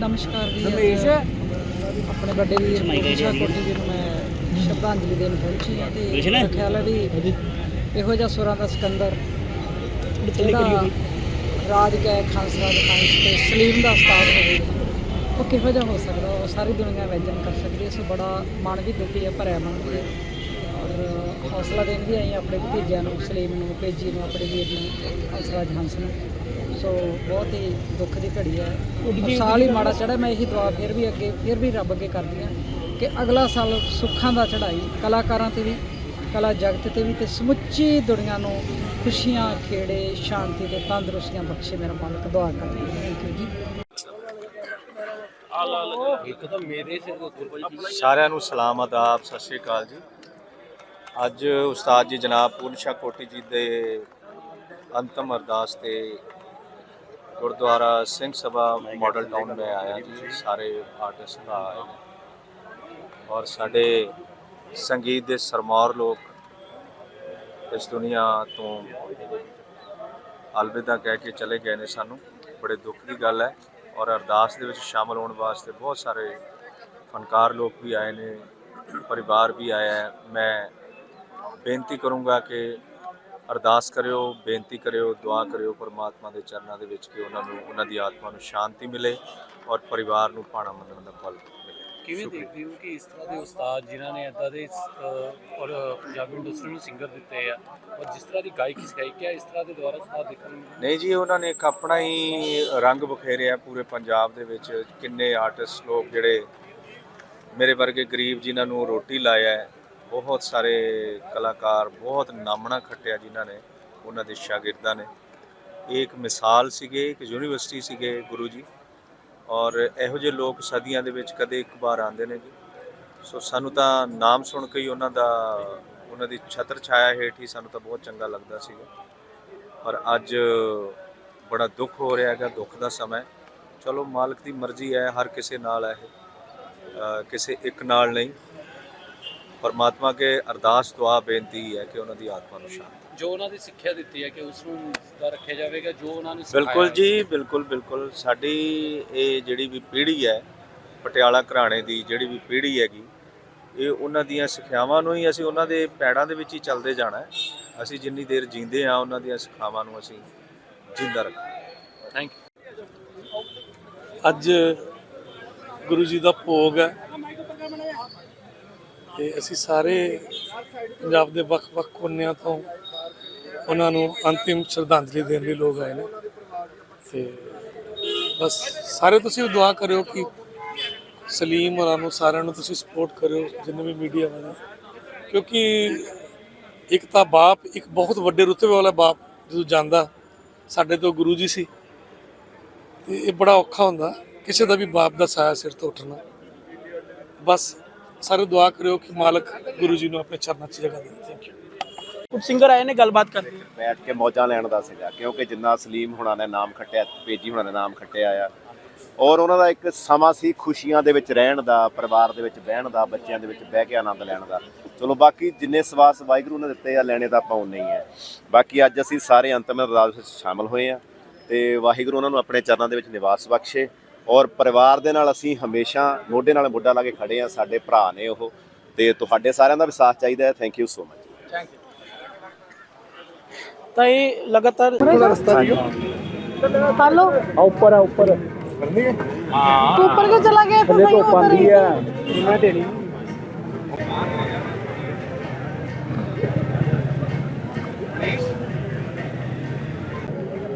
ਨਮਸਕਾਰ ਜੀ ਰਮੇਸ਼ ਆਪਣੇ ਵੱਡੇ ਵੀਰ ਮਨੀਸ਼ਾ ਕੋਟੀ ਜੀ ਨੂੰ ਮੈਂ ਸ਼ਰਧਾਂਜਲੀ ਦੇਣ ਪਹੁੰਚੀ ਹਾਂ ਤੇ ਮੇਰਾ ਖਿਆਲ ਹੈ ਵੀ ਇਹੋ ਜਿਹਾ ਸੁਰਾਂ ਦਾ ਸਿਕੰਦਰ ਜਿਹੜਾ ਰਾਜ ਗਏ ਖਾਲਸਾ ਦੇ ਖਾਂਸ ਤੇ ਸਲੀਮ ਦਾ ਉਸਤਾਦ ਹੋਵੇ ਉਹ ਕਿਹੋ ਜਿਹਾ ਹੋ ਸਕਦਾ? ਉਹ ਸਾਰੀ ਦੁਨੀਆ ਵੈਜਨ ਕਰ ਸਕਦੀ ਹੈ ਸੋ ਬੜਾ ਮਨ ਵੀ ਦੁਖੀ ਹੈ ਭਰਿਆ ਮਨ ਵੀ ਹੈ। ਹੌਸਲਾ ਦੇਣ ਵੀ ਆਪਣੇ ਭਤੀਜਿਆਂ ਨੂੰ ਸਲੀਮ ਨੂੰ ਪੇਜੀ ਨੂੰ ਆਪਣੇ ਵੀਰ ਨੂੰ ਹੰਸਰਾਜ ਹੰਸ ਨੂੰ। ਸੋ ਬਹੁਤ ਹੀ ਦੁੱਖ ਦੀ ਘੜੀ ਹੈ। ਸਾਲ ਹੀ ਮਾੜਾ ਚੜ੍ਹਿਆ ਮੈਂ ਇਹੀ ਦੁਆ ਫਿਰ ਵੀ ਅੱਗੇ ਫਿਰ ਵੀ ਰੱਬ ਅੱਗੇ ਕਰਦੀ ਹਾਂ ਕਿ ਅਗਲਾ ਸਾਲ ਸੁੱਖਾਂ ਦਾ ਚੜ੍ਹਾਈ ਕਲਾਕਾਰਾਂ ਤੇ ਵੀ ਕਲਾ ਜਗਤ ਤੇ ਵੀ ਤੇ ਸਮੁੱਚੀ ਦੁਨੀਆ ਨੂੰ ਖੁਸ਼ੀਆਂ ਖੇੜੇ ਸ਼ਾਂਤੀ ਤੇ ਤੰਦਰੁਸਤੀਆਂ ਬਖਸ਼ੇ ਮੇਰਾ ਮਾਲਕ ਦੁਆ ਕਰਦੀ ਹਾਂ। ਥੈਂਕ ਯੂ ਜੀ। ਸਾਰਿਆਂ ਨੂੰ ਸਲਾਮ ਆਦਾਬ ਸਤਿ ਸ਼੍ਰੀ ਅਕਾਲ ਜੀ। ਅੱਜ ਉਸਤਾਦ ਜੀ ਜਨਾਬ ਪੂਰਨ ਸ਼ਾਹ ਕੋਟੀ ਜੀ ਦੇ ਅੰਤਮ ਅਰਦਾਸ ਤੇ ਗੁਰਦੁਆਰਾ ਸਿੰਘ ਸਭਾ ਮਾਡਲ ਟਾਊਨ ਮੈਂ ਆਇਆ ਜੀ, ਸਾਰੇ ਆਰਟਿਸਟ ਦਾ ਆਏ ਨੇ। ਔਰ ਸਾਡੇ ਸੰਗੀਤ ਦੇ ਸਰਮੌਰ ਲੋਕ ਇਸ ਦੁਨੀਆ ਤੋਂ ਅਲਵਿਦਾ ਕਹਿ ਕੇ ਚਲੇ ਗਏ ਨੇ ਸਾਨੂੰ। ਬੜੇ ਦੁੱਖ ਦੀ ਗੱਲ ਹੈ। ਔਰ ਅਰਦਾਸ ਦੇ ਵਿੱਚ ਸ਼ਾਮਲ ਹੋਣ ਵਾਸਤੇ ਬਹੁਤ ਸਾਰੇ ਫਨਕਾਰ ਲੋਕ ਵੀ ਆਏ ਨੇ, ਪਰਿਵਾਰ ਵੀ ਆਇਆ ਹੈ। ਮੈਂ ਬੇਨਤੀ ਕਰੂੰਗਾ ਕਿ ਅਰਦਾਸ ਕਰਿਓ ਬੇਨਤੀ ਕਰਿਓ ਦੁਆ ਕਰਿਓ ਪਰਮਾਤਮਾ ਦੇ ਚਰਨਾਂ ਦੇ ਵਿੱਚ ਕਿ ਉਹਨਾਂ ਨੂੰ ਉਹਨਾਂ ਦੀ ਆਤਮਾ ਨੂੰ ਸ਼ਾਂਤੀ ਮਿਲੇ ਔਰ ਪਰਿਵਾਰ ਨੂੰ ਭਾਣਾ ਮੰਨਣ ਦਾ ਫਲ ਮਿਲੇ। ਕਿਵੇਂ ਦੇਖਦੇ ਹੋ ਕਿ ਇਸ ਤਰ੍ਹਾਂ ਦੇ ਉਸਤਾਦ ਜਿਨ੍ਹਾਂ ਨੇ ਇਦਾਂ ਦੇ ਔਰ ਪੰਜਾਬੀ ਇੰਡਸਟਰੀ ਨੂੰ ਸਿੰਗਰ ਦਿੱਤੇ ਆ ਔਰ ਜਿਸ ਤਰ੍ਹਾਂ ਦੀ ਗਾਇਕੀ ਸਿਖਾਈ ਕਿਆ ਇਸ ਤਰ੍ਹਾਂ ਦੇ ਦੁਆਰਾ ਉਸਤਾਦ ਦੇਖਣ ਨੂੰ? ਨਹੀਂ ਜੀ ਉਹਨਾਂ ਨੇ ਇੱਕ ਆਪਣਾ ਹੀ ਰੰਗ ਬਖੇਰਿਆ ਪੂਰੇ ਪੰਜਾਬ ਦੇ ਵਿੱਚ ਕਿੰਨੇ ਆਰਟਿਸਟ ਲੋਕ ਜਿਹੜੇ ਮੇਰੇ ਵਰਗੇ ਗਰੀਬ ਜਿਨ੍ਹਾਂ ਨੂੰ ਰੋਟੀ ਲਾਇਆ ਹੈ। ਬਹੁਤ ਸਾਰੇ ਕਲਾਕਾਰ ਬਹੁਤ ਨਾਮਣਾ ਖੱਟਿਆ ਜਿਨ੍ਹਾਂ ਨੇ, ਉਹਨਾਂ ਦੇ ਸ਼ਾਗਿਰਦਾਂ ਨੇ। ਇਹ ਇੱਕ ਮਿਸਾਲ ਸੀਗੇ, ਇੱਕ ਯੂਨੀਵਰਸਿਟੀ ਸੀਗੇ ਗੁਰੂ ਜੀ। ਔਰ ਇਹੋ ਜਿਹੇ ਲੋਕ ਸਦੀਆਂ ਦੇ ਵਿੱਚ ਕਦੇ ਇੱਕ ਵਾਰ ਆਉਂਦੇ ਨੇ ਜੀ। ਸੋ ਸਾਨੂੰ ਤਾਂ ਨਾਮ ਸੁਣ ਕੇ ਹੀ ਉਹਨਾਂ ਦਾ, ਉਹਨਾਂ ਦੀ ਛਤਰ ਛਾਇਆ ਹੇਠ ਹੀ ਸਾਨੂੰ ਤਾਂ ਬਹੁਤ ਚੰਗਾ ਲੱਗਦਾ ਸੀਗਾ। ਪਰ ਅੱਜ ਬੜਾ ਦੁੱਖ ਹੋ ਰਿਹਾ ਹੈਗਾ, ਦੁੱਖ ਦਾ ਸਮਾਂ ਚਲੋ ਮਾਲਕ ਦੀ ਮਰਜ਼ੀ ਹੈ, ਹਰ ਕਿਸੇ ਨਾਲ ਹੈ ਇਹ। ਕਿਸੇ ਇੱਕ ਨਾਲ ਨਹੀਂ। ਪਰਮਾਤਮਾ ਕੇ ਅਰਦਾਸ ਦੁਆ ਬੇਨਤੀ ਹੈ ਕਿ ਉਹਨਾਂ ਦੀ ਆਤਮਾ ਨੂੰ ਸ਼ਾਂਤੀ ਜੋ ਉਹਨਾਂ ਦੀ ਸਿੱਖਿਆ ਦਿੱਤੀ ਹੈ ਕਿ ਉਸ ਨੂੰ ਜਿੱਦਾ ਰੱਖਿਆ ਜਾਵੇਗਾ ਜੋ ਉਹਨਾਂ ਨੇ ਸਿਖਾਇਆ ਬਿਲਕੁਲ ਜੀ ਬਿਲਕੁਲ ਬਿਲਕੁਲ। ਸਾਡੀ ਇਹ ਜਿਹੜੀ ਵੀ ਪੀੜ੍ਹੀ ਹੈ ਪਟਿਆਲਾ ਘਰਾਣੇ ਦੀ ਜਿਹੜੀ ਵੀ ਪੀੜ੍ਹੀ ਹੈਗੀ ਇਹ ਉਹਨਾਂ ਦੀਆਂ ਸਿੱਖਿਆਵਾਂ ਨੂੰ ਹੀ ਅਸੀਂ ਉਹਨਾਂ ਦੇ ਪੈੜਾਂ ਦੇ ਵਿੱਚ ਹੀ ਚੱਲਦੇ ਜਾਣਾ ਹੈ। ਅਸੀਂ ਜਿੰਨੀ ਦੇਰ ਜੀਂਦੇ ਆ ਉਹਨਾਂ ਦੀਆਂ ਸਿੱਖਿਆਵਾਂ ਨੂੰ ਅਸੀਂ ਜਿੰਦਾ ਰੱਖਾਂਗੇ ਥੈਂਕ ਯੂ ਅੱਜ ਗੁਰੂ ਜੀ ਦਾ ਭੋਗ ਹੈ। ਤੇ ਅਸੀਂ ਸਾਰੇ ਪੰਜਾਬ ਦੇ ਵੱਖ-ਵੱਖ ਕੋਨਿਆਂ ਤੋਂ ਉਹਨਾਂ ਨੂੰ ਅੰਤਿਮ ਸ਼ਰਧਾਂਜਲੀ ਦੇਣ ਲਈ ਲੋਕ ਆਏ ਨੇ। ਤੇ ਬਸ ਸਾਰੇ ਤੁਸੀਂ ਦੁਆ ਕਰਿਓ ਕਿ ਸਲੀਮ ਹੋਰਾਂ ਨੂੰ ਸਾਰਿਆਂ ਨੂੰ ਤੁਸੀਂ ਸਪੋਰਟ ਕਰਿਓ, ਜਿੰਨੇ ਵੀ ਮੀਡੀਆ ਵਾਲੇ ਕਿਉਂਕਿ ਇੱਕ ਤਾਂ ਬਾਪ, ਇੱਕ ਬਹੁਤ ਵੱਡੇ ਰੁਤਬੇ ਵਾਲਾ ਬਾਪ ਜਦੋਂ ਜਾਂਦਾ, ਸਾਡੇ ਤੋਂ ਗੁਰੂ ਜੀ ਸੀ, ਤੇ ਇਹ ਬੜਾ ਔਖਾ ਹੁੰਦਾ, ਕਿਸੇ ਦਾ ਵੀ ਬਾਪ ਦਾ ਸਾਇਆ ਸਿਰ ਤੋਂ ਉੱਠਣਾ। ਬਸ ਸਾਰੇ ਦੁਆ ਕਰਿਓ ਕਿ ਮਾਲਕ ਗੁਰੂ ਜੀ ਨੂੰ ਆਪਣੇ ਚਰਨਾਂ 'ਚ ਜਗ੍ਹਾ ਦੇ ਥੈਂਕ ਯੂ ਕੁਝ ਸਿੰਗਰ ਆਏ ਨੇ ਗੱਲਬਾਤ ਕਰਦੇ ਬੈਠ ਕੇ ਮੌਜਾਂ ਲੈਣ ਦਾ ਸੀਗਾ ਕਿਉਂਕਿ ਜਿੰਨਾ ਸਲੀਮ ਹੁਣਾਂ ਨੇ ਨਾਮ ਖੱਟਿਆ ਪੇਜੀ ਹੁਣਾਂ ਨੇ ਨਾਮ ਖੱਟਿਆ ਆ। ਔਰ ਉਹਨਾਂ ਦਾ ਇੱਕ ਸਮਾਂ ਸੀ ਖੁਸ਼ੀਆਂ ਦੇ ਵਿੱਚ ਰਹਿਣ ਦਾ ਪਰਿਵਾਰ ਦੇ ਵਿੱਚ ਬਹਿਣ ਦਾ ਬੱਚਿਆਂ ਦੇ ਵਿੱਚ ਬਹਿ ਕੇ ਆਨੰਦ ਲੈਣ ਦਾ। ਚਲੋ ਬਾਕੀ ਜਿੰਨੇ ਸਵਾਸ ਵਾਹਿਗੁਰੂ ਨੇ ਦਿੱਤੇ ਆ ਲੈਣੇ ਤਾਂ ਆਪਾਂ ਉਨੇ ਹੀ ਆ। ਬਾਕੀ ਅੱਜ ਅਸੀਂ ਸਾਰੇ ਅੰਤਮ ਅਰਦਾਸ ਵਿੱਚ ਸ਼ਾਮਲ ਹੋਏ ਆ ਤੇ ਵਾਹਿਗੁਰੂ ਉਹਨਾਂ ਨੂੰ ਆਪਣੇ ਚਰਨਾਂ ਦੇ ਵਿੱਚ ਨਿਵਾਸ ਬਖਸ਼ੇ। ਔਰ ਪਰਿਵਾਰ ਦੇ ਨਾਲ ਅਸੀਂ ਹਮੇਸ਼ਾ ਮੋਢੇ ਨਾਲ ਮੋਢਾ ਲਾ ਕੇ ਖੜੇ ਆ ਸਾਡੇ ਭਰਾ ਨੇ ਉਹ। ਤੇ ਤੁਹਾਡੇ ਸਾਰਿਆਂ ਦਾ ਵੀ ਸਾਥ ਚਾਹੀਦਾ ਹੈ। Thank you so much thank you ਤਾਂ ਇਹ ਲਗਾਤਾਰ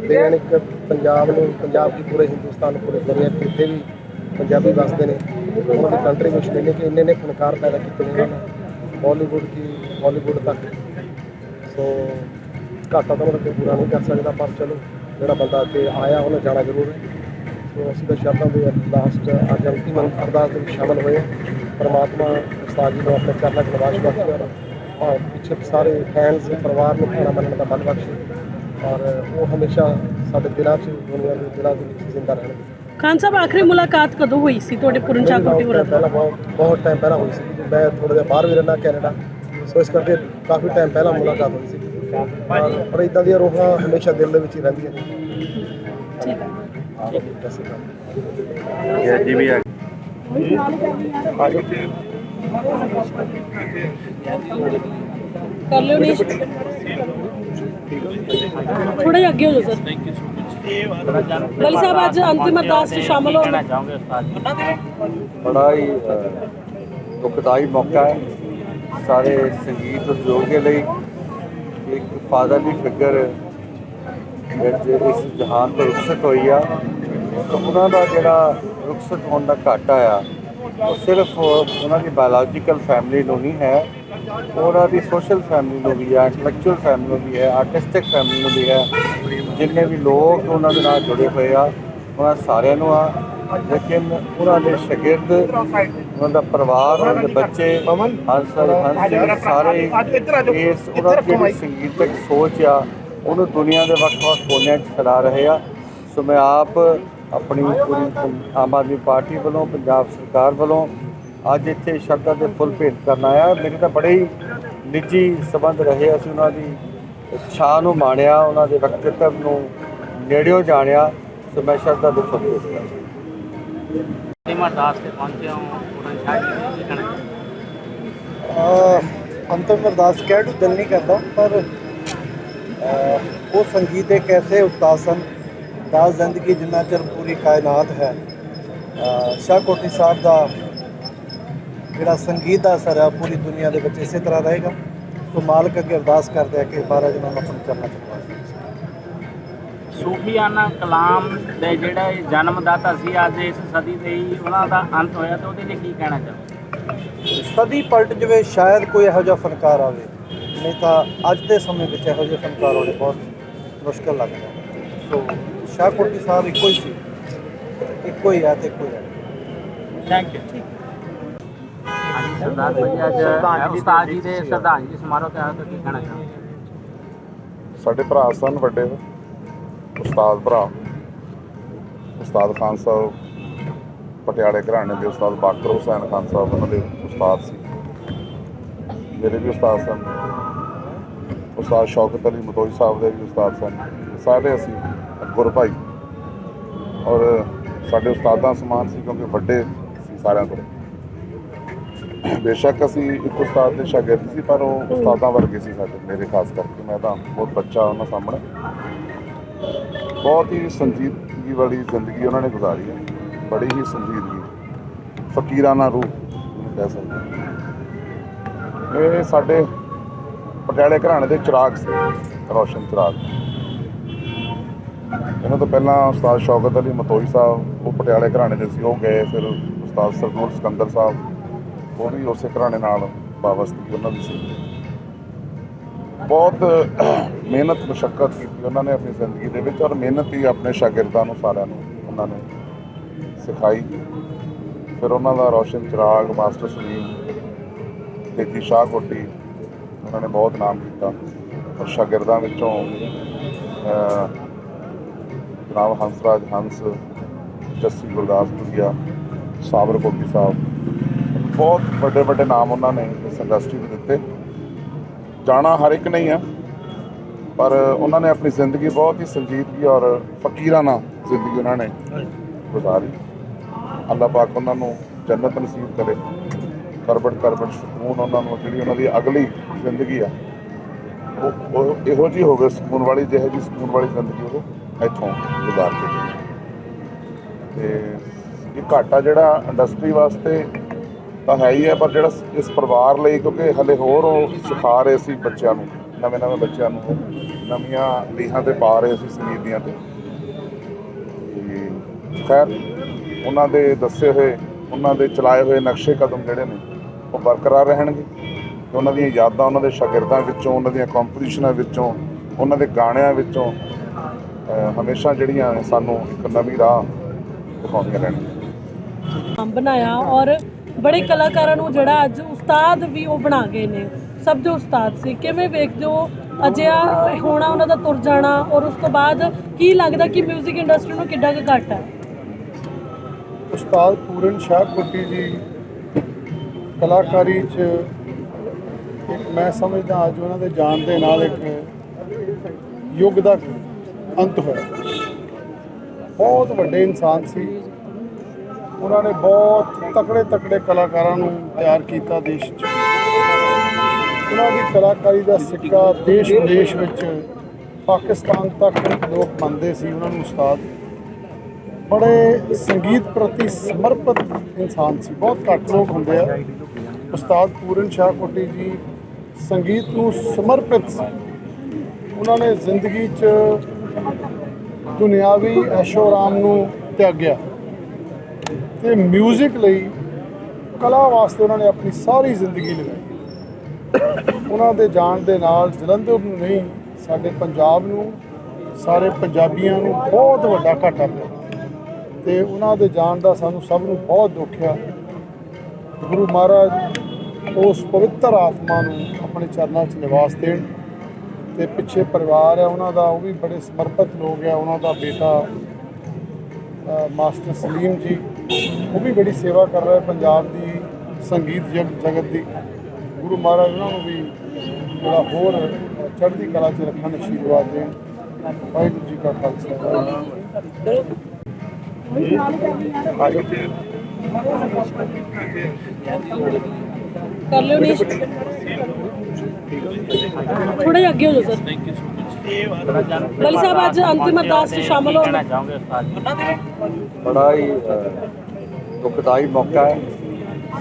ਦੇਣ ਇੱਕ ਪੰਜਾਬ ਨੂੰ, ਪੰਜਾਬ ਦੀ ਪੂਰੇ ਹਿੰਦੁਸਤਾਨ ਪੂਰੇ ਦੁਨੀਆ 'ਚ ਜਿੱਥੇ ਵੀ ਪੰਜਾਬੀ ਵਸਦੇ ਨੇ, ਉਹਨਾਂ ਦੀ ਕੰਟਰੀਬਿਊਸ਼ਨ ਇਹਨੇ ਕਿ, ਇੰਨੇ ਨੇ ਫਨਕਾਰ ਪੈਦਾ ਕੀਤੇ ਨੇ ਉਹਨਾਂ ਨੇ ਬਾਲੀਵੁੱਡ ਕੀ ਬਾਲੀਵੁੱਡ ਤੱਕ। ਸੋ ਘਾਟਾ ਤਾਂ ਮਤਲਬ ਪੂਰਾ ਨਹੀਂ ਕਰ ਸਕਦਾ, ਪਰ ਚਲੋ, ਜਿਹੜਾ ਬੰਦਾ ਇੱਥੇ ਆਇਆ, ਉਹਨੇ ਜਾਣਾ ਜ਼ਰੂਰ ਹੈ। ਸੋ ਅਸੀਂ ਤਾਂ ਸ਼ਰਤਾਂ ਦੇ ਲਾਸਟ ਅੱਜ ਅੰਤਿਮ ਅਰਦਾਸ ਦੇ ਵਿੱਚ ਸ਼ਾਮਲ ਹੋਏ ਹਾਂ। ਪਰਮਾਤਮਾ ਉਸਤਾਦ ਜੀ ਨੂੰ ਆਪਣੇ ਚਰਨਾਂ 'ਚ ਨਿਵਾਸ ਬਖਸ਼ੇ ਔਰ ਪਿੱਛੇ ਸਾਰੇ ਫੈਨਸ ਪਰਿਵਾਰ ਨੂੰ ਖਾਣਾ ਮੰਨਣ ਦਾ ਬਲ ਬਖਸ਼ੇ। ਔਰ ਉਹ ਹਮੇਸ਼ਾ ਸਾਡੇ ਦਿਲਾਂ 'ਚ ਦੁਨੀਆ ਦੇ ਦਿਲਾਂ ਦੇ ਵਿੱਚ ਜ਼ਿੰਦਾ ਰਹਿਣਗੇ ਖਾਨ ਸਾਹਿਬ ਆਖਰੀ ਮੁਲਾਕਾਤ ਕਦੋਂ ਹੋਈ ਸੀ? ਤੁਹਾਡੇ ਪੂਰਨ ਸ਼ਾਹ ਕੋਟੀ ਹੋਰਾਂ ਨਾਲ? ਪਹਿਲਾਂ ਬਹੁਤ ਬਹੁਤ ਟਾਈਮ ਪਹਿਲਾਂ ਹੋਈ ਸੀ। ਮੈਂ ਥੋੜਾ ਜਿਹਾ ਬਾਹਰ ਵੀ ਰਹਿਣਾ ਕੈਨੇਡਾ। ਸੋ ਇਸ ਕਰਕੇ ਕਾਫੀ ਟਾਈਮ ਪਹਿਲਾਂ ਮੁਲਾਕਾਤ ਹੋਈ ਸੀ। ਪਰ- ਪਰ ਇਦਾਂ ਦੀਆਂ ਰੋਹਾਂ ਹਮੇਸ਼ਾ ਦਿਲ ਦੇ ਵਿੱਚ ਹੀ ਰਹਿੰਦੀਆਂ ਨੇ। ਠੀਕ ਹੈ। ਜੀ ਵੀ ਆ ਕਰ ਲਿਓ ਨਹੀਂ ਥੋੜਾ ਜਿਹਾ ਅੱਗੇ ਹੋ ਜਾਓ ਸਰ। ਵਲੀ ਸਾਹਿਬ ਅੱਜ ਅੰਤਿਮ ਅਰਦਾਸ 'ਚ ਸ਼ਾਮਲ ਹੋਣ ਬੜਾ ਹੀ ਅ, ਦੁਖਦਾਈ ਮੌਕਾ ਹੈ। ਸਾਰੇ ਸੰਗੀਤ ਉਦਯੋਗ ਦੇ ਲਈ ਇੱਕ ਫਾਦਰਲੀ ਫਿਗਰ ਜਿਹੜੇ ਇਸ ਜਹਾਨ ਤੋਂ ਰੁਖਸਤ ਹੋਈ ਆ। ਤਾਂ ਉਹਨਾਂ ਦਾ ਜਿਹੜਾ ਰੁਖਸਤ ਹੋਣ ਦਾ ਘਾਟਾ ਆ ਉਹ ਸਿਰਫ ਉਹਨਾਂ ਦੀ ਬਾਇਓਲੋਜੀਕਲ ਫੈਮਿਲੀ ਨੂੰ ਨਹੀਂ ਹੈ ਉਹਨਾਂ ਦੀ ਸੋਸ਼ਲ ਫੈਮਿਲੀ ਨੂੰ ਵੀ ਹੈ, ਇੰਟੈਲੈਕਚੁਅਲ ਫੈਮਿਲੀ ਨੂੰ ਵੀ ਹੈ, ਆਰਟਿਸਟਿਕ ਫੈਮਿਲੀ ਨੂੰ ਵੀ ਹੈ। ਜਿੰਨੇ ਵੀ ਲੋਕ ਉਹਨਾਂ ਦੇ ਨਾਲ ਜੁੜੇ ਹੋਏ ਆ, ਉਹਨਾਂ ਸਾਰਿਆਂ ਨੂੰ ਆ। ਲੇਕਿਨ ਉਹਨਾਂ ਦੇ ਸ਼ਾਗਿਰਦ, ਉਹਨਾਂ ਦਾ ਪਰਿਵਾਰ, ਉਹਨਾਂ ਦੇ ਬੱਚੇ ਹੰਸ ਹੰਸ ਸਾਰੇ ਇਸ ਉਹਨਾਂ ਦੀ ਜਿਹੜੀ ਸੰਗੀਤਕ ਸੋਚ ਆ, ਉਹਨੂੰ ਦੁਨੀਆ ਦੇ ਵੱਖ-ਵੱਖ ਕੋਨਿਆਂ 'ਚ ਫੈਲਾ ਰਹੇ ਆ। ਸੋ ਮੈਂ ਆਪ ਆਪਣੀ ਪੂਰੀ ਆਮ ਆਦਮੀ ਪਾਰਟੀ ਵੱਲੋਂ, ਪੰਜਾਬ ਸਰਕਾਰ ਵੱਲੋਂ ਅੱਜ ਇੱਥੇ ਸ਼ਰਧਾ ਦੇ ਫੁੱਲ ਭੇਟ ਕਰਨ ਆਇਆ। ਮੇਰੇ ਤਾਂ ਬੜੇ ਹੀ ਨਿੱਜੀ ਸਬੰਧ ਰਹੇ। ਅਸੀਂ ਉਹਨਾਂ ਦੀ ਛਾਂ ਨੂੰ ਮਾਣਿਆ ਉਹਨਾਂ ਦੇ ਵਿਅਕਤੀਤਵ ਨੂੰ ਨੇੜਿਓਂ ਜਾਣਿਆ। ਸੋ ਮੈਂ ਸ਼ਰਧਾ ਦੇ ਫੁੱਲ ਭੇਟ ਕਰਦਾ ਅੰਤਿਮ ਅਰਦਾਸ ਤੇ ਪਹੁੰਚੇ ਹਾਂ। ਪੂਰਨ ਸ਼ਾਹ ਜੀ ਕੀ ਕਹਿਣਾ ਅੰਤਮ ਅਰਦਾਸ ਕਹਿਣ ਨੂੰ ਦਿਲ ਨਹੀਂ ਕਰਦਾ ਪਰ ਉਹ ਸੰਗੀਤ ਇੱਕ ਐਸੇ ਉਸਤਾਦ ਸਨ ਦਾ ਜ਼ਿੰਦਗੀ ਜਿੰਨਾ ਚਿਰ ਪੂਰੀ ਕਾਇਨਾਤ ਹੈ। ਸ਼ਾਹ ਕੋਟੀ ਸਾਹਿਬ ਦਾ ਜਿਹੜਾ ਸੰਗੀਤ ਦਾ ਅਸਰ ਹੈ ਪੂਰੀ ਦੁਨੀਆ ਦੇ ਵਿੱਚ ਇਸੇ ਤਰ੍ਹਾਂ ਰਹੇਗਾ। ਸੋ ਮਾਲਕ ਅੱਗੇ ਅਰਦਾਸ ਕਰਦੇ ਆ ਕਿ ਮਹਾਰਾਜ ਨੂੰ ਆਪਣੇ ਚਰਨਾਂ 'ਚ ਨਿਵਾਸ ਬਖਸ਼ੇ। ਸੂਫੀਆਨਾ ਕਲਾਮ ਦੇ ਜਿਹੜਾ ਇਹ ਜਨਮਦਾਤਾ ਸੀ ਅੱਜ ਇਸ ਸਦੀ ਦੇ ਹੀ ਉਹਨਾਂ ਦਾ ਅੰਤ ਹੋਇਆ ਤੇ ਉਹਦੇ ਲਈ ਕੀ ਕਹਿਣਾ ਚਾਹੋਗੇ? ਸਦੀ ਪਲਟ ਜਵੇ ਸ਼ਾਇਦ ਕੋਈ ਇਹੋ ਜਿਹਾ ਫਨਕਾਰ ਆਵੇ। ਨਹੀਂ ਤਾਂ ਅੱਜ ਦੇ ਸਮੇਂ ਵਿੱਚ ਇਹੋ ਜਿਹੇ ਫਨਕਾਰ ਹੋਣੇ ਬਹੁਤ ਮੁਸ਼ਕਲ ਲੱਗਦਾ ਸੋ ਸ਼ਾਹਕੋਟੀ ਸਾਹਿਬ ਇੱਕੋ ਹੀ ਸੀ। ਇੱਕੋ ਹੀ ਹੈ ਤੇ ਇੱਕੋ ਹੀ ਥੈਂਕ ਯੂ ਸਰਦਾਰ ਭਾਈ ਅੱਜ ਉਸਤਾਦ ਜੀ ਦੇ ਸ਼ਰਧਾਂਜਲੀ ਸਮਾਰੋਹ ਤੇ ਆਇਆ ਤਾਂ ਕੀ ਕਹਿਣਾ ਚਾਹੋਗੇ? ਸਾਡੇ ਭਰਾ ਸਨ ਵੱਡੇ ਉਸਤਾਦ ਭਰਾ। ਉਸਤਾਦ ਖਾਨ ਸਾਹਿਬ ਪਟਿਆਲੇ ਘਰਾਣੇ ਦੇ ਉਸਤਾਦ ਬਾਕਰ ਹੁਸੈਨ ਖਾਨ ਸਾਹਿਬ ਉਹਨਾਂ ਦੇ ਉਸਤਾਦ ਸੀ। ਮੇਰੇ ਵੀ ਉਸਤਾਦ ਸਨ। ਉਸਤਾਦ ਸ਼ੌਕਤ ਅਲੀ ਮਤੋਈ ਸਾਹਿਬ ਦੇ ਵੀ ਉਸਤਾਦ ਸਨ। ਸਾਰੇ ਅਸੀਂ ਗੁਰ ਭਾਈ। ਔਰ ਸਾਡੇ ਉਸਤਾਦਾਂ ਸਮਾਨ ਸੀ ਕਿਉਂਕਿ ਵੱਡੇ ਸੀ ਸਾਰਿਆਂ ਤੋਂ ਬੇਸ਼ੱਕ ਅਸੀਂ ਇੱਕ ਉਸਤਾਦ ਦੇ ਸ਼ਾਗਿਰਦ ਸੀ, ਪਰ ਉਹ ਉਸਤਾਦਾਂ ਵਰਗੇ ਸੀ ਸਾਡੇ, ਮੇਰੇ ਖਾਸ ਕਰਕੇ। ਮੈਂ ਤਾਂ ਬਹੁਤ ਬੱਚਾ ਉਹਨਾਂ ਸਾਹਮਣੇ। ਬਹੁਤ ਹੀ ਸੰਜੀਦਗੀ ਵਾਲੀ ਜ਼ਿੰਦਗੀ ਉਹਨਾਂ ਨੇ ਗੁਜ਼ਾਰੀ ਹੈ। ਬੜੀ ਹੀ ਸੰਜੀਦਗੀ। ਫਕੀਰਾਨਾ ਰੂਹ ਜਿਹਨੂੰ ਕਹਿ ਸਕਦੇ। ਇਹ ਸਾਡੇ ਪਟਿਆਲੇ ਘਰਾਣੇ ਦੇ ਚਿਰਾਗ ਸੀ, ਰੋਸ਼ਨ ਚਰਾਗ। ਇਹਨਾਂ ਤੋਂ ਪਹਿਲਾਂ ਉਸਤਾਦ ਸ਼ੌਕਤ ਅਲੀ ਮਤੋਈ ਸਾਹਿਬ, ਉਹ ਪਟਿਆਲੇ ਘਰਾਣੇ ਦੇ ਸੀ। ਉਹ ਗਏ ਫਿਰ ਉਸਤਾਦ ਸਰਨੂਰ ਸਿਕੰਦਰ ਸਾਹਿਬ। ਉਹ ਵੀ ਉਸੇ ਘਰਾਣੇ ਨਾਲ ਵਾਬਸਤੀ ਉਹਨਾਂ ਦੀ ਸੀ ਬਹੁਤ ਮਿਹਨਤ ਮੁਸ਼ਕਲ ਕੀਤੀ ਉਹਨਾਂ ਨੇ ਆਪਣੀ ਜ਼ਿੰਦਗੀ ਦੇ ਵਿੱਚ ਔਰ ਮਿਹਨਤ ਹੀ ਆਪਣੇ ਸ਼ਾਗਿਰਦਾਂ ਨੂੰ ਸਾਰਿਆਂ ਨੂੰ ਉਹਨਾਂ ਨੇ ਸਿਖਾਈ। ਫਿਰ ਉਹਨਾਂ ਦਾ ਰੌਸ਼ਨ ਚਿਰਾਗ ਮਾਸਟਰ ਸਲੀਮ ਤੇਜੀ ਸ਼ਾਹ ਕੋਟੀ ਉਹਨਾਂ ਨੇ ਬਹੁਤ ਨਾਮ ਕੀਤਾ। ਔਰ ਸ਼ਾਗਿਰਦਾਂ ਵਿੱਚੋਂ ਅਹ, ਜਨਾਬ ਹੰਸਰਾਜ ਹੰਸ ਜੱਸੀ ਗੁਰਦਾਸਪੁਰੀਆ ਸਾਬਰ ਕੋਟੀ ਸਾਹਿਬ ਬਹੁਤ ਵੱਡੇ ਵੱਡੇ ਨਾਮ ਉਹਨਾਂ ਨੇ ਇਸ ਇੰਡਸਟਰੀ ਨੂੰ ਦਿੱਤੇ। ਜਾਣਾ ਹਰ ਇੱਕ ਨਹੀਂ ਆ, ਪਰ ਉਹਨਾਂ ਨੇ ਆਪਣੀ ਜ਼ਿੰਦਗੀ ਬਹੁਤ ਹੀ ਸੰਜੀਦਗੀ ਔਰ ਫਕੀਰਾਨਾ ਜ਼ਿੰਦਗੀ ਉਹਨਾਂ ਨੇ ਗੁਜ਼ਾਰੀ। ਅੱਲਾਹ ਪਾਕ ਉਹਨਾਂ ਨੂੰ ਜੰਨਤ ਨਸੀਬ ਕਰੇ। ਕਰਬਟ ਕਰਬਟ ਸਕੂਨ ਉਹਨਾਂ ਨੂੰ, ਜਿਹੜੀ ਉਹਨਾਂ ਦੀ ਅਗਲੀ ਜ਼ਿੰਦਗੀ ਆ, ਉਹ ਉਹ ਇਹੋ ਜੀ ਹੋਵੇ, ਸਕੂਨ ਵਾਲੀ, ਜਿਹੇ ਜੀ ਸਕੂਨ ਵਾਲੀ ਜ਼ਿੰਦਗੀ ਉਹ ਇੱਥੋਂ ਗੁਜ਼ਾਰ ਕੇ ਤੇ ਇਹ ਘਾਟਾ ਜਿਹੜਾ ਇੰਡਸਟਰੀ ਵਾਸਤੇ ਤਾਂ ਹੈ ਹੀ ਹੈ, ਪਰ ਜਿਹੜਾ ਇਸ ਪਰਿਵਾਰ ਲਈ, ਕਿਉਂਕਿ ਹਲੇ ਹੋਰ ਉਹ ਸਿਖਾ ਰਹੇ ਸੀ ਬੱਚਿਆਂ ਨੂੰ, ਨਵੇਂ ਨਵੇਂ ਬੱਚਿਆਂ ਨੂੰ, ਨਵੀਆਂ ਲੀਹਾਂ ਤੇ ਪਾ ਰਹੇ ਸੀ ਸੰਗੀਤ ਦੀਆਂ ਤੇ। ਖੈਰ, ਉਹਨਾਂ ਦੇ ਦੱਸੇ ਹੋਏ, ਉਹਨਾਂ ਦੇ ਚਲਾਏ ਹੋਏ ਨਕਸ਼ੇ ਕਦਮ ਜਿਹੜੇ ਨੇ, ਉਹ ਬਰਕਰਾਰ ਰਹਿਣਗੇ। ਉਹਨਾਂ ਦੀਆਂ ਯਾਦਾਂ ਉਹਨਾਂ ਦੇ ਸ਼ਾਗਿਰਦਾਂ ਵਿੱਚੋਂ, ਉਹਨਾਂ ਦੀਆਂ ਕੰਪੀਟੀਸ਼ਨਾਂ ਵਿੱਚੋਂ, ਉਹਨਾਂ ਦੇ ਗਾਣਿਆਂ ਵਿੱਚੋਂ ਹਮੇਸ਼ਾ ਜਿਹੜੀਆਂ ਸਾਨੂੰ ਇੱਕ ਨਵੀਂ ਰਾਹ ਦਿਖਾਉਂਦੀਆਂ ਰਹਿਣਗੀਆਂ। ਬਣਾਇਆ ਔਰ ਬੜੇ ਕਲਾਕਾਰਾਂ ਨੂੰ ਜਿਹੜਾ ਅੱਜ ਉਸਤਾਦ ਵੀ ਉਹ ਬਣਾ ਗਏ ਨੇ। ਸਭ ਦੇ ਉਸਤਾਦ ਸੀ। ਕਿਵੇਂ ਵੇਖਦੇ ਹੋ? ਅਜਿਹਾ ਹੋਣਾ, ਉਹਨਾਂ ਦਾ ਤੁਰ ਜਾਣਾ ਔਰ ਉਸ ਤੋਂ ਬਾਅਦ ਕੀ ਲੱਗਦਾ ਕਿ 뮤직 ਇੰਡਸਟਰੀ ਨੂੰ ਕਿੱਡਾ ਕੁ ਘਾਟਾ ਹੈ? ਉਸਤਾਦ ਪੂਰਨ ਸ਼ਾਹ ਕੋਟੀ ਜੀ ਕਲਾਕਾਰੀ 'ਚ ਇੱਕ ਮੈਂ ਸਮਝਦਾ ਅੱਜ ਉਹਨਾਂ ਦੇ ਜਾਣ ਦੇ ਨਾਲ ਇੱਕ ਯੁੱਗ ਦਾ ਅੰਤ ਹੋਇਆ। ਬਹੁਤ ਵੱਡੇ ਇਨਸਾਨ ਸੀ। ਉਹਨਾਂ ਨੇ ਬਹੁਤ ਤਕੜੇ ਤਕੜੇ ਕਲਾਕਾਰਾਂ ਨੂੰ ਤਿਆਰ ਕੀਤਾ ਦੇਸ਼ 'ਚ। ਉਹਨਾਂ ਦੀ ਕਲਾਕਾਰੀ ਦਾ ਸਿੱਕਾ ਦੇਸ਼ ਵਿਦੇਸ਼ ਵਿੱਚ ਪਾਕਿਸਤਾਨ ਤੱਕ ਲੋਕ ਮੰਨਦੇ ਸੀ, ਉਹਨਾਂ ਨੂੰ ਉਸਤਾਦ। ਬੜੇ ਸੰਗੀਤ ਪ੍ਰਤੀ ਸਮਰਪਿਤ ਇਨਸਾਨ ਸੀ, ਬਹੁਤ ਘੱਟ ਲੋਕ ਹੁੰਦੇ ਆ। ਉਸਤਾਦ ਪੂਰਨ ਸ਼ਾਹ ਕੋਟੀ ਜੀ ਸੰਗੀਤ ਨੂੰ ਸਮਰਪਿਤ ਸੀ। ਉਹਨਾਂ ਨੇ ਜ਼ਿੰਦਗੀ 'ਚ ਦੁਨਿਆਵੀ ਐਸ਼ੋਰਾਮ ਨੂੰ ਤਿਆਗਿਆ। ਤੇ 뮤직 ਲਈ ਕਲਾ ਵਾਸਤੇ ਉਹਨਾਂ ਨੇ ਆਪਣੀ ਸਾਰੀ ਜ਼ਿੰਦਗੀ ਲਗਾਈ। ਉਹਨਾਂ ਦੇ ਜਾਣ ਦੇ ਨਾਲ ਜਲੰਧਰ ਨੂੰ ਨਹੀਂ, ਸਾਡੇ ਪੰਜਾਬ ਨੂੰ, ਸਾਰੇ ਪੰਜਾਬੀਆਂ ਨੂੰ ਬਹੁਤ ਵੱਡਾ ਘਾਟਾ ਪਿਆ। ਤੇ ਉਹਨਾਂ ਦੇ ਜਾਣ ਦਾ ਸਾਨੂੰ ਸਭ ਨੂੰ ਬਹੁਤ ਦੁੱਖ ਆ। ਗੁਰੂ ਮਹਾਰਾਜ ਉਸ ਪਵਿੱਤਰ ਆਤਮਾ ਨੂੰ ਆਪਣੇ ਚਰਨਾਂ 'ਚ ਨਿਵਾਸ ਦੇਣ। ਤੇ ਪਿੱਛੇ ਪਰਿਵਾਰ ਹੈ ਉਹਨਾਂ ਦਾ, ਉਹ ਵੀ ਬੜੇ ਸਮਰਪਿਤ ਲੋਕ ਆ। ਉਹਨਾਂ ਦਾ ਬੇਟਾ ਮਾਸਟਰ ਸਲੀਮ ਜੀ ਉਹ ਵੀ ਬੜੀ ਸੇਵਾ ਕਰ ਰਿਹਾ ਪੰਜਾਬ ਦੀ ਸੰਗੀਤ ਜਗ ਜਗਤ ਦੀ। ਗੁਰੂ ਮਹਾਰਾਜ ਉਹਨਾਂ ਨੂੰ ਵੀ ਜਿਹੜਾ ਹੋਰ ਚੜ੍ਹਦੀ ਕਲਾ 'ਚ ਰੱਖਣ ਆਸ਼ੀਰਵਾਦ ਦੇਣ। ਵਾਹਿਗੁਰੂ ਜੀ ਕਾ ਖਾਲਸਾ। ਕਰ ਲਿਓ ਨਹੀਂ ਥੋੜਾ ਜਿਹਾ ਅੱਗੇ ਹੋ ਜਾਓ sir thank you so much Bali Sahib ਅੱਜ ਅੰਤਿਮ ਅਰਦਾਸ 'ਚ ਸ਼ਾਮਲ ਹੋ ਕਹਿਣਾ ਚਾਹੋਗੇ ਉਸਤਾਦ ਜੀ? ਬੜਾ ਹੀ ਦੁਖਦਾਈ ਮੌਕਾ ਹੈ।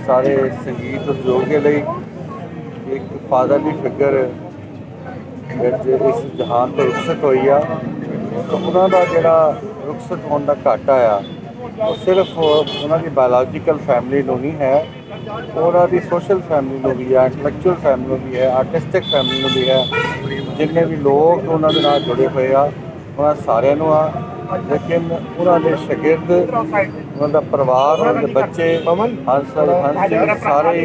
ਸਾਰੇ ਸੰਗੀਤ ਉਦਯੋਗ ਦੇ ਲਈ ਇੱਕ ਫਾਦਰਲੀ ਫਿਗਰ ਜਿਹੜੇ ਇਸ ਜਹਾਨ ਤੋਂ ਰੁਖਸਤ ਹੋਈ ਆ ਉਹਨਾਂ ਦਾ ਜਿਹੜਾ ਰੁਖਸਤ ਹੋਣ ਦਾ ਘਾਟਾ ਆ, ਉਹ ਸਿਰਫ ਉਹਨਾਂ ਦੀ ਬਾਇਓਲੋਜੀਕਲ ਫੈਮਿਲੀ ਨੂੰ ਨਹੀਂ ਹੈ, ਉਹਨਾਂ ਦੀ ਸੋਸ਼ਲ ਫੈਮਿਲੀ ਨੂੰ ਵੀ ਹੈ ਇੰਟੈਲੈਕਚੁਅਲ ਫੈਮਿਲੀ ਨੂੰ ਵੀ ਹੈ ਆਰਟਿਸਟਿਕ ਫੈਮਿਲੀ ਨੂੰ ਵੀ ਹੈ। ਜਿੰਨੇ ਵੀ ਲੋਕ ਉਹਨਾਂ ਦੇ ਨਾਲ ਜੁੜੇ ਹੋਏ ਆ, ਉਹਨਾਂ ਸਾਰਿਆਂ ਨੂੰ ਆ। ਲੇਕਿਨ ਉਹਨਾਂ ਦੇ ਸ਼ਾਗਿਰਦ, ਉਹਨਾਂ ਦਾ ਪਰਿਵਾਰ, ਉਹਨਾਂ ਦੇ ਬੱਚੇ, ਹੰਸ ਹੰਸ ਸਾਰੇ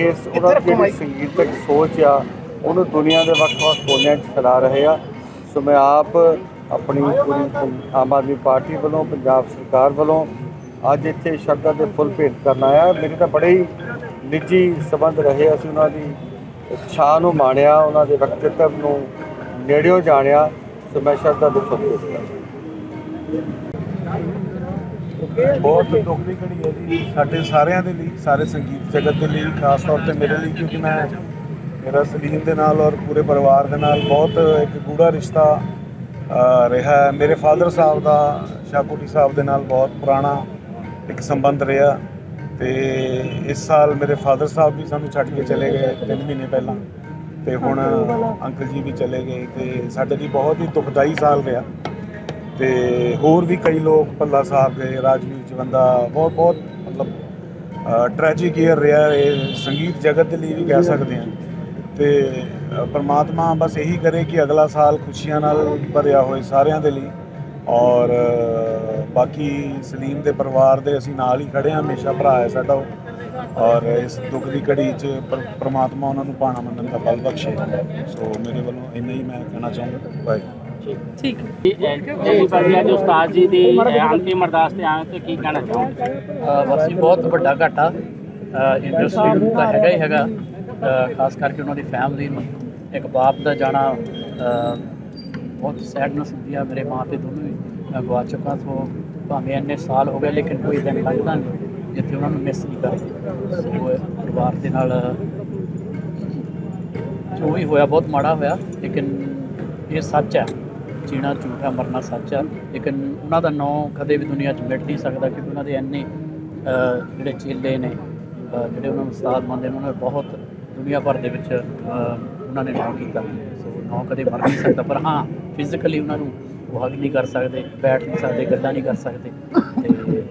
ਇਸ ਉਹਨਾਂ ਦੀ ਜਿਹੜੀ ਸੰਗੀਤਕ ਸੋਚ ਆ, ਉਹਨੂੰ ਦੁਨੀਆ ਦੇ ਵੱਖ-ਵੱਖ ਕੋਨਿਆਂ 'ਚ ਫੈਲਾ ਰਹੇ ਆ। ਸੋ ਮੈਂ ਆਪ ਆਪਣੀ ਪੂਰੀ ਆਮ ਆਦਮੀ ਪਾਰਟੀ ਵੱਲੋਂ, ਪੰਜਾਬ ਸਰਕਾਰ ਵੱਲੋਂ ਅੱਜ ਇੱਥੇ ਸ਼ਰਧਾ ਦੇ ਫੁੱਲ ਭੇਟ ਕਰਨ ਆਇਆ। ਮੇਰੇ ਤਾਂ ਬੜੇ ਹੀ ਨਿੱਜੀ ਸਬੰਧ ਰਹੇ ਅਸੀਂ ਉਹਨਾਂ ਦੀ ਛਾਂ ਨੂੰ ਮਾਣਿਆ, ਉਹਨਾਂ ਦੇ ਵਿਅਕਤੀਤਵ ਨੂੰ ਨੇੜਿਓਂ ਜਾਣਿਆ। ਸੋ ਮੈਂ ਸ਼ਰਧਾ ਦੇ ਫੁੱਲ ਭੇਟ ਕਰਦਾ ਬਹੁਤ ਦੁੱਖ ਦੀ ਘੜੀ ਹੈ ਜੀ। ਸਾਡੇ ਸਾਰਿਆਂ ਦੇ ਲਈ, ਸਾਰੇ ਸੰਗੀਤ ਜਗਤ ਦੇ ਲਈ, ਖਾਸ ਤੌਰ ਤੇ ਮੇਰੇ ਲਈ, ਕਿਉਂਕਿ ਮੈਂ ਮੇਰਾ ਸਲੀਮ ਦੇ ਨਾਲ ਔਰ ਪੂਰੇ ਪਰਿਵਾਰ ਦੇ ਨਾਲ ਬਹੁਤ ਇੱਕ ਗੂੜਾ ਰਿਸ਼ਤਾ ਰਿਹਾ ਮੇਰੇ ਫਾਦਰ ਸਾਹਿਬ ਦਾ, ਸ਼ਾਹਕੋਟੀ ਸਾਹਿਬ ਦੇ ਨਾਲ ਬਹੁਤ ਪੁਰਾਣਾ ਇੱਕ ਸੰਬੰਧ ਰਿਹਾ। ਤੇ ਇਸ ਸਾਲ ਮੇਰੇ ਫਾਦਰ ਸਾਹਿਬ ਵੀ ਸਾਨੂੰ ਛੱਡ ਕੇ ਚਲੇ ਗਏ 3 ਮਹੀਨੇ ਪਹਿਲਾਂ। ਤੇ ਹੁਣ ਅੰਕਲ ਜੀ ਵੀ ਚਲੇ ਗਏ। ਤੇ ਸਾਡੇ ਲਈ ਬਹੁਤ ਹੀ ਦੁਖਦਾਈ ਸਾਲ ਰਿਹਾ। ਤੇ ਹੋਰ ਵੀ ਕਈ ਲੋਕ ਭੱਲਾ ਸਾਹਿਬ ਦੇ ਰਾਜਵੀਰ ਜਵੰਦਾ ਬਹੁਤ ਬਹੁਤ ਮਤਲਬ ਟ੍ਰੈਜਿਕ ਈਅਰ ਰਿਹਾ ਇਹ ਸੰਗੀਤ ਜਗਤ ਦੇ ਲਈ ਵੀ ਕਹਿ ਸਕਦੇ ਹਾਂ। ਤੇ ਪਰਮਾਤਮਾ ਬਸ ਇਹੀ ਕਰੇ ਕਿ ਅਗਲਾ ਸਾਲ ਖੁਸ਼ੀਆਂ ਨਾਲ ਭਰਿਆ ਹੋਏ ਸਾਰਿਆਂ ਦੇ ਲਈ। ਔਰ ਬਾਕੀ ਸਲੀਮ ਦੇ ਪਰਿਵਾਰ ਦੇ ਅਸੀਂ ਨਾਲ ਹੀ ਖੜੇ ਹਾਂ। ਹਮੇਸ਼ਾ ਭਰਾ ਹੈ ਸਾਡਾ ਉਹ। ਔਰ ਇਸ ਦੁੱਖ ਦੀ ਘੜੀ 'ਚ ਪਰ- ਪ੍ਰਮਾਤਮਾ ਉਹਨਾਂ ਨੂੰ ਪਾਣਾ ਮੰਨਣ ਦਾ ਬਲ ਬਖਸ਼ੇ। ਸੋ ਮੇਰੇ ਵੱਲੋਂ ਇੰਨਾ ਹੀ ਮੈਂ ਕਹਿਣਾ ਚਾਹੂੰਗਾ ਬਾਏ ਠੀਕ ਜੀ ਅੱਜ ਉਸਤਾਦ ਜੀ ਦੀ ਅਹ, ਅੰਤਿਮ ਅਰਦਾਸ ਤੇ ਆਏ ਤੇ ਕੀ ਕਹਿਣਾ ਚਾਹੋਗੇ? ਅ, ਬਸ ਜੀ ਬਹੁਤ ਵੱਡਾ ਘਾਟਾ ਇੰਡਸਟਰੀ ਨੂੰ ਤਾਂ ਹੈਗਾ ਹੀ ਹੈਗਾ ਖਾਸ ਕਰਕੇ ਉਹਨਾਂ ਦੀ ਫੈਮਿਲੀ ਨੂੰ। ਇੱਕ ਬਾਪ ਦਾ ਜਾਣਾ ਬਹੁਤ ਸੈਡਨੈਸ ਹੁੰਦੀ ਆ ਮੇਰੇ ਮਾਂ ਤੇ ਦੋਨੋਂ ਹੀ। ਗਵਾ ਚੁੱਕਾ ਸੋ ਭਾਵੇਂ ਇੰਨੇ ਸਾਲ ਹੋ ਗਏ ਲੇਕਿਨ ਕੋਈ ਦਿਨ ਲੱਗਦਾ ਨਹੀਂ ਜਿੱਥੇ ਉਹਨਾਂ ਨੂੰ ਮਿਸ ਨਹੀਂ ਕਰਦੇ। ਸੋ ਇਹ ਪਰਿਵਾਰ ਦੇ ਨਾਲ ਜੋ ਵੀ ਹੋਇਆ ਬਹੁਤ ਮਾੜਾ ਹੋਇਆ ਲੇਕਿਨ ਇਹ ਸੱਚ ਹੈ। ਜੀਣਾ ਝੂਠਾ ਮਰਨਾ ਸੱਚ ਆ। ਲੇਕਿਨ ਉਹਨਾਂ ਦਾ ਨਾਂ ਕਦੇ ਵੀ ਦੁਨੀਆ 'ਚ ਮਿਟ ਨਹੀਂ ਸਕਦਾ ਕਿਉਂਕਿ ਉਹਨਾਂ ਦੇ ਇੰਨੇ ਜਿਹੜੇ ਚੇਲੇ ਨੇ ਜਿਹੜੇ ਉਹਨਾਂ ਨੂੰ ਉਸਤਾਦ ਮੰਨਦੇ ਨੇ, ਉਹਨਾਂ ਨੇ ਬਹੁਤ ਦੁਨੀਆ ਭਰ ਦੇ ਵਿੱਚ ਉਹਨਾਂ ਨੇ ਨਾਂ ਕੀਤਾ। ਸੋ ਨਾਂ ਕਦੇ ਮਰ ਨਹੀਂ ਸਕਦਾ। ਪਰ ਹਾਂ ਫਿਜ਼ੀਕਲੀ ਉਹਨਾਂ ਨੂੰ ਉਹ ਹੱਗ ਨਹੀਂ ਕਰ ਸਕਦੇ, ਬੈਠ ਨਹੀਂ ਸਕਦੇ, ਗੱਲਾਂ ਨਹੀਂ ਕਰ ਸਕਦੇ। ਤੇ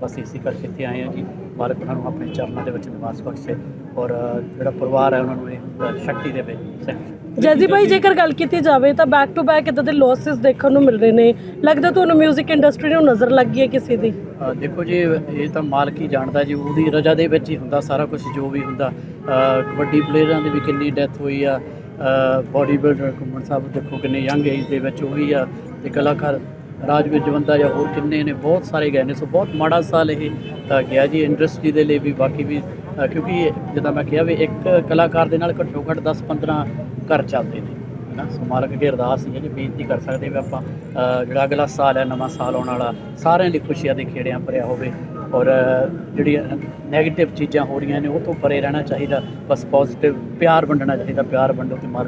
ਬਸ ਇਸੇ ਕਰਕੇ ਇੱਥੇ ਆਏ ਆ ਜੀ। ਮਾਲਕ ਉਹਨਾਂ ਨੂੰ ਆਪਣੇ ਚਰਨਾਂ ਦੇ ਵਿੱਚ ਨਿਵਾਸ ਬਖਸ਼ੇ। ਔਰ ਜਿਹੜਾ ਪਰਿਵਾਰ ਹੈ ਉਹਨਾਂ ਨੂੰ ਇਹ ਸ਼ਕਤੀ ਦੇਵੇ। ਜੈਜੀ ਭਾਈ ਜੇਕਰ ਗੱਲ ਕੀਤੀ ਜਾਵੇ ਤਾਂ ਬੈਕ ਟੂ ਬੈਕ ਇਦਾਂ ਦੇ ਲਾਸਸ ਦੇਖਣ ਨੂੰ ਮਿਲ ਰਹੇ ਨੇ। ਲੱਗਦਾ ਤੁਹਾਨੂੰ 뮤직 ਇੰਡਸਟਰੀ ਨੂੰ ਨਜ਼ਰ ਲੱਗ ਗਈ ਹੈ ਕਿਸੇ ਦੀ? ਅ, ਦੇਖੋ ਜੀ ਇਹ ਤਾਂ ਮਾਲਕ ਹੀ ਜਾਣਦਾ ਜੀ ਉਹਦੀ ਰਜਾ ਦੇ ਵਿੱਚ ਹੀ ਹੁੰਦਾ ਸਾਰਾ ਕੁਝ ਜੋ ਵੀ ਹੁੰਦਾ। ਅ, ਕਬੱਡੀ ਪਲੇਅਰਾਂ ਦੀ ਵੀ ਕਿੰਨੀ ਡੈਥ ਹੋਈ ਆ। ਬਾਡੀ ਬਿਲਡਰ ਘੁੰਮਣ ਸਾਹਿਬ ਦੇਖੋ ਕਿੰਨੇ ਯੰਗ ਏਜ ਦੇ ਵਿੱਚ ਉਹੀ ਆ। ਤੇ ਕਲਾਕਾਰ ਰਾਜਵੀਰ ਜਵੰਦਾ ਜਾਂ ਹੋਰ ਕਿੰਨੇ ਨੇ ਬਹੁਤ ਸਾਰੇ ਗਏ ਨੇ। ਸੋ ਬਹੁਤ ਮਾੜਾ ਸਾਲ ਇਹ ਅ, ਗਿਆ ਜੀ ਇੰਡਸਟਰੀ ਦੇ ਲਈ ਵੀ ਬਾਕੀ ਵੀ ਅ, ਕਿਉਂਕਿ ਜਿੱਦਾਂ ਮੈਂ ਕਿਹਾ ਵੀ ਇੱਕ ਕਲਾਕਾਰ ਦੇ ਨਾਲ ਘੱਟੋ ਘੱਟ 10 15 ਘਰ ਚੱਲਦੇ ਨੇ ਹਨਾ? ਸੋ ਮਾਲਕ ਅੱਗੇ ਅਰਦਾਸ ਹੈ ਜੀ ਬੇਨਤੀ ਕਰ ਸਕਦੇ ਵੀ ਆਪਾਂ ਜਿਹੜਾ ਅਗਲਾ ਸਾਲ ਹੈ ਨਵਾਂ ਸਾਲ ਆਉਣ ਵਾਲਾ ਸਾਰਿਆਂ ਲਈ ਖੁਸ਼ੀਆਂ ਦੇ ਖੇੜਿਆਂ ਭਰਿਆ ਹੋਵੇ ਔਰ ਅ, ਜਿਹੜੀਆਂ ਨੈਗੇਟਿਵ ਚੀਜ਼ਾਂ ਹੋ ਰਹੀਆਂ ਨੇ ਉਹ ਤੋਂ ਪਰੇ ਰਹਿਣਾ ਚਾਹੀਦਾ ਬਸ ਪੋਜ਼ਿਟਿਵ ਪਿਆਰ ਵੰਡਣਾ ਚਾਹੀਦਾ ਪਿਆਰ ਵੰਡੋ ਤੇ ਮਾਲਕ